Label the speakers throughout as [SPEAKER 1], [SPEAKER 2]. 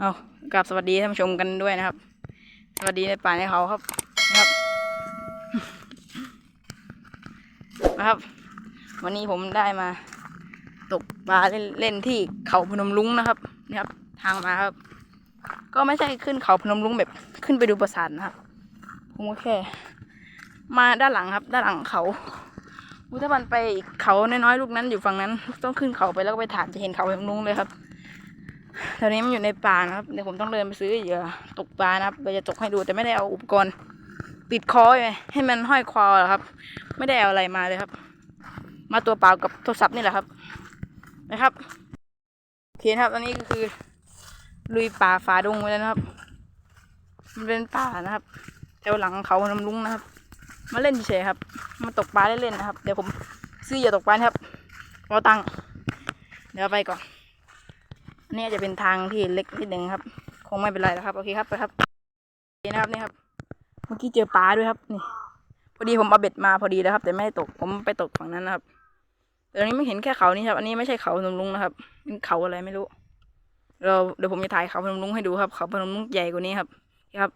[SPEAKER 1] เอากราบสวัสดีท่านผู้ชมกันด้วยนะครับ สวัสดีในป่าในเขาครับนะครับนะครับ วันนี้ผมได้มา ตกปลาเล่นเล่นที่เขาพนมลุงนะครับนี่ครับทางมาครับ ก็ไม่ใช่ขึ้นเขาพนมลุงแบบขึ้นไปดูปราสาทนะครับ ผมก็แค่มาด้านหลังครับ ด้านหลังเขาอุยถ้ามันไปอีกเขาน้อยๆลูกนั้นอยู่ฝั่งนั้น ต้องขึ้นเขาไปแล้วก็ไปถามจะเห็นเขาพนมลุงเลยครับ ตอนนี้มันอยู่ในป่านะครับเดี๋ยวผมต้องเดินไปซื้อเหยื่อตกปลานะครับเราจะตกให้ดูแต่ไม่ได้เอาอุปกรณ์ ติดคอไว้ให้มันห้อยคอหรอครับ ไม่ได้เอาอะไรมาเลยครับ มาตัวเปล่ากับโทรศัพท์นี่แหละครับ นะครับโอเคนครับอันนี้ก็คือลุยป่าฝ่าดงไปแล้วนะครับ มันเป็นป่านะครับแถวหลังเขาพนมลุงนะครับ มาเล่นเฉยครับ มาตกปลาเล่นๆนะครับ เดี๋ยวผมซื้อเหยื่อตกปลาครับรอตังค์เดี๋ยวไปก่อน อันนี่จะเป็นทางที่เล็กนิดหนึ่งครับ คงไม่เป็นไรแล้วครับ โอเคครับไปครับโอเคนะครับนี่ครับ เมื่อกี้เจอปลาด้วยครับนี่ พอดีผมเอาเบ็ดมาพอดีแล้วครับ แต่ไม่ได้ตกผมไปตกฝั่งนั้นนะครับแต่ตอนนี้ไม่เห็นแค่เขานี่ครับ อันนี้ไม่ใช่เขาพนมลุงนะครับเป็นเขาอะไรไม่รู้ เราเดี๋ยวผมจะถ่ายเขาพนมลุงให้ดูครับ เขาพนมลุงใหญ่กว่านี้ครับนี่ครับ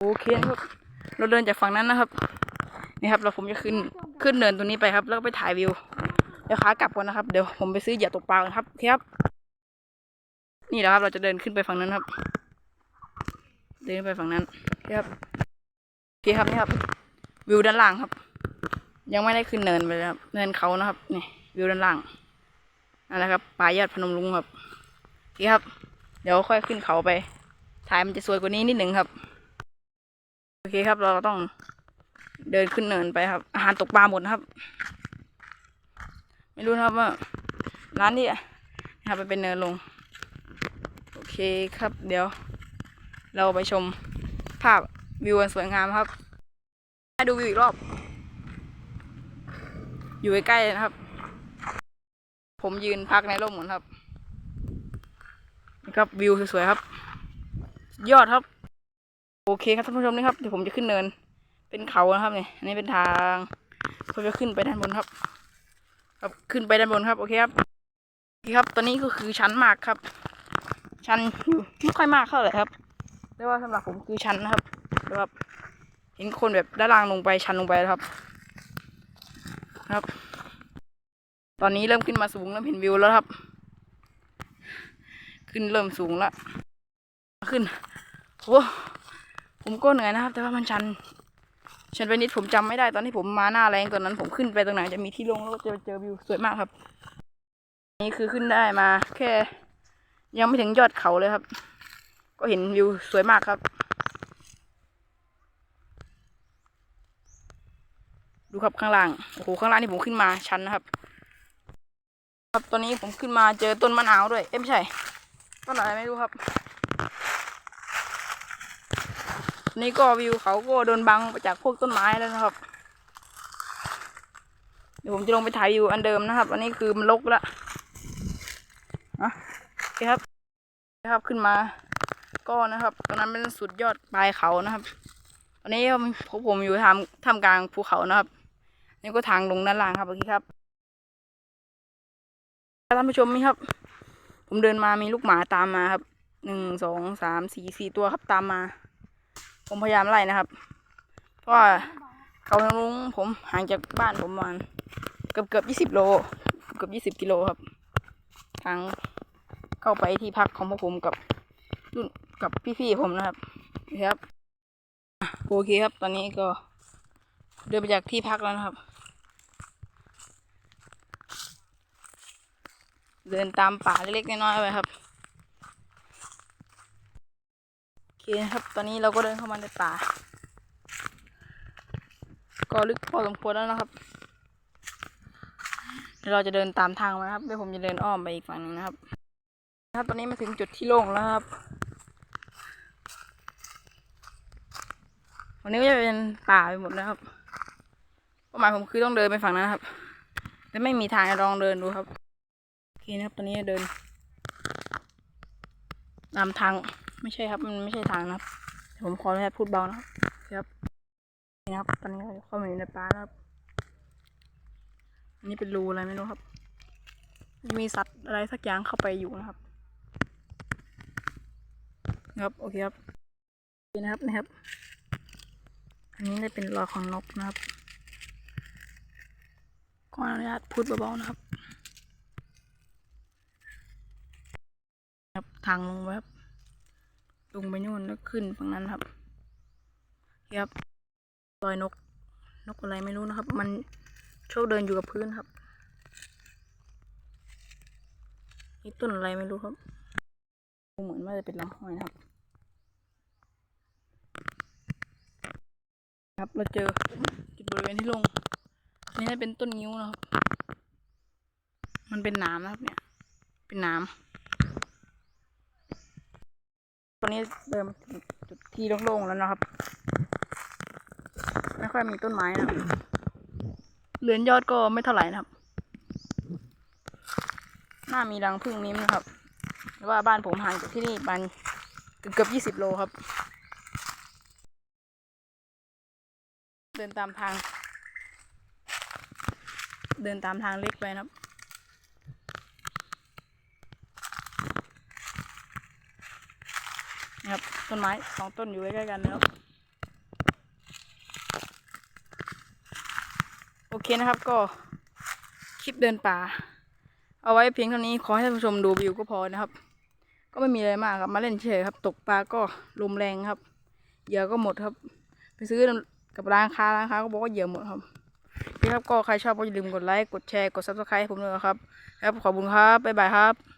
[SPEAKER 1] โอเคครับ เราเดินจากฝั่งนั้นนะครับนี่ครับ เราผมจะขึ้นขึ้นเนินตัวนี้ไปครับ แล้วก็ไปถ่ายวิวเดี๋ยวขากลับก่อนนะครับ เดี๋ยวผมไปซื้อเหยื่อตกปลาครับโอเคครับ นี่แหละครับเราจะเดินขึ้นไปฝั่งนั้นครับ เดินไปฝั่งนั้นครับโอเคครับนี่ครับ วิวด้านล่างครับ ยังไม่ได้ขึ้นเนินไปเลยครับ เนินเขานะครับนี่วิวด้านล่างนั่นแหละครับป่ายอดพนมรุ้งครับโอเคครับ เดี๋ยวค่อยขึ้นเขาไปถ่ายมันจะสวยกว่านี้นิดหนึ่งครับโอเคครับ เราต้องเดินขึ้นเนินไปครับ อาหารตกปลาหมดครับ ไม่รู้นะครับว่าร้านนี้นะครับมันเป็นเนินลง คครับ เดี๋ยว เราไปชมภาพวิวสวยงามครับให้ดูวิวอีกรอบ อยู่ใกล้ๆนะครับ ผมยืนพักในร่มก่อนครับนี่ครับวิวสวยๆครับ ยอดครับ โอเคครับท่านผู้ชมนี่ครับเดี๋ยวผมจะขึ้นเนิน เป็นเขานะครับเนี่ยอันนี้เป็นทางผมจะขึ้นไปด้านบนครับ ครับขึ้นไปด้านบนครับโอเคครับครับ ตอนนี้ก็คือชั้นมากครับ ชันไม่ค่อยมากเท่าไหร่ครับแต่ว่าสำหรับผมคือชันนะครับแต่ว่าเห็นคนแบบด้านล่างลงไปชันลงไปครับ ครับ ตอนนี้เริ่มขึ้นมาสูงเริ่มเห็นวิวแล้วครับ ขึ้นเริ่มสูงล้วขึ้นโอ้ผมก็เหนื่อยนะครับ แต่ว่ามันชันชันไปนิดผมจำไม่ได้ตอนที่ผมมาหน้าแรงตอนนั้น ผมขึ้นไปตรงไหนจะมีที่ลงแล้วก็จะเจอวิวสวยมากครับ นี่คือขึ้นได้มาแค่ ยังไม่ถึงยอดเขาเลยครับ ก็เห็นวิวสวยมากครับ ดูครับข้างล่าง โอ้โห ข้างล่างนี่ผมขึ้นมาชันนะครับ ครับ ตอนนี้ผมขึ้นมาเจอต้นมะนาวด้วย เอ้ยไม่ใช่ ต้นอะไรไม่รู้ครับ นี่ก็วิวเขาก็โดนบังจากพวกต้นไม้แล้วนะครับ เดี๋ยวผมจะลงไปถ่ายวิวอันเดิมนะครับ อันนี้คือมันลกแล้วอะ คครับนะครับขึ้นมาก็นะครับตรงนั้นเป็นสุดยอดปลายเขานะครับ ตอนนี้ผมอยู่ทำท่ามกลางภูเขานะครับ นี่ก็ทางลงด้านล่างครับโอเคครับท่านผู้ชมนี่ครับ ผมเดินมามีลูกหมาตามมาครับหนึ่งสองสามสี่สี่ตัวครับตามมา ผมพยายามไล่นะครับ เพราะว่าเขาทางลุงผมห่างจากบ้านผมประมาณเกือบเกือบยี่สิบโล เกือบยี่สิบกิโลครับทาง เข้าไปที่พักของพวกผมกับรุ่นกับพี่ๆผมนะครับนะครับโอเคครับ ตอนนี้ก็เดินไปจากที่พักแล้วนะครับ เดินตามป่าเล็กๆน้อยๆไปครับโอเคครับ ตอนนี้เราก็เดินเข้ามาในป่า ก็ลึกพอสมควรแล้วนะครับเดี๋ยวเราจะเดินตามทางมานะครับเดี๋ยวผมจะเดินอ้อมไปอีกฝั่งหนึงนะครับ ครับตอนนี้มาถึงจุดที่โล่งแล้วครับ วันนี้ก็จะเป็นป่าไปหมดนะครับเป้าหมายผมคือต้องเดินไปฝั่งนั้นครับ แต่ไม่มีทางลองเดินดูครับ โอเคนะครับ ตอนนี้เดิน ตามทาง ไม่ใช่ครับ มันไม่ใช่ทางนะครับ ผมขออนุญาตพูดเบานะครับครับนี่ครับ ตอนนี้เราเข้ามาอยู่ในป่าแล้วครับอันนี้เป็นรูอะไรไม่รู้ครับ มีสัตว์อะไรสักอย่างเข้าไปอยู่นะครับ ครับโอเคครับนี่นะครับนะครับ อันนี้จะเป็นรอยของนกนะครับขออนุญาตพูดเบาๆนะครับครับ ทางลงไปครับลงไปนู่นแล้วขึ้นฝั่งนั้นครับครับรอยนก นกอะไรไม่รู้นะครับ มันโชคเดินอยู่กับพื้นครับนี่ต้นอะไรไม่รู้ครับ เหมือนว่าจะเป็นลำห้อยนะครับ ครับ เราเจอจุดบริเวณที่ลง นี่น่าเป็นต้นงิ้วนะครับ มันเป็นน้ำนะครับเนี่ย เป็นน้ำตอนนี้เริ่มจุดที่โล่งๆแล้วนะครับ ไม่ค่อยมีต้นไม้นะเรือนยอดก็ไม่เท่าไหร่นะครับน่ามีรังผึ้งนิ้มนะครับว่าบ้านผมห่างจากที่นี่ประมาณเกือบยี่สิบโลครับ เดินตามทาง เดินตามทางเล็กไปนะครับนะครับต้นไม้สองต้นอยู่ใกล้ๆกันนะครับโอเคนะครับก็คลิปเดินป่า เอาไว้เพียงเท่านี้ขอให้ท่านผู้ชมดูวิวก็พอนะครับ ก็ไม่มีอะไรมากครับมาเล่นเฉยครับ ตกปลาก็ลมแรงครับเหยื่อก็หมดครับ ไปซื้อ กับร้านค้าร้านค้าก็บอกว่าเหยื่อหมดครับนี่ครับก็ใครชอบก็อย่าลืมกดไลค์กดแชร์กด subscribe ให้ผมด้วยนะครับ ครับขอบคุณครับบ๊ายบายครับ